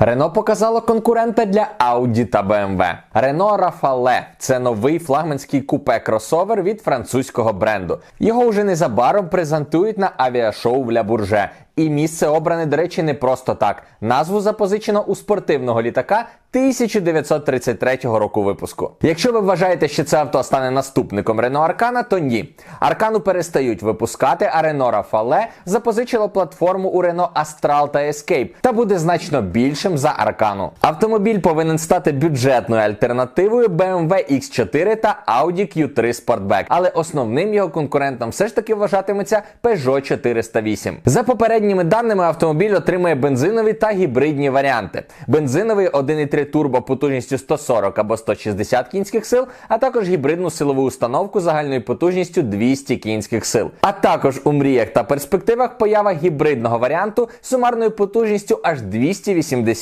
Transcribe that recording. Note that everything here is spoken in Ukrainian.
Рено показало конкурента для Audi та BMW. Рено Rafale – це новий флагманський купе кросовер від французького бренду. Його вже незабаром презентують на авіашоу в Ля Бурже. І місце обране, до речі, не просто так. Назву запозичено у спортивного літака 1933 року випуску. Якщо ви вважаєте, що це авто стане наступником Renault Arcana, то ні. Аркану перестають випускати, а Renault Rafale запозичило платформу у Renault Astral та Escape та буде значно більшим за Аркану. Автомобіль повинен стати бюджетною альтернативою BMW X4 та Audi Q3 Sportback, але основним його конкурентом все ж таки вважатиметься Peugeot 408. За попередніми даними, автомобіль отримує бензинові та гібридні варіанти. Бензиновий 1,3 турбо потужністю 140 або 160 кінських сил, а також гібридну силову установку загальною потужністю 200 кінських сил. А також у мріях та перспективах поява гібридного варіанту з сумарною потужністю аж 280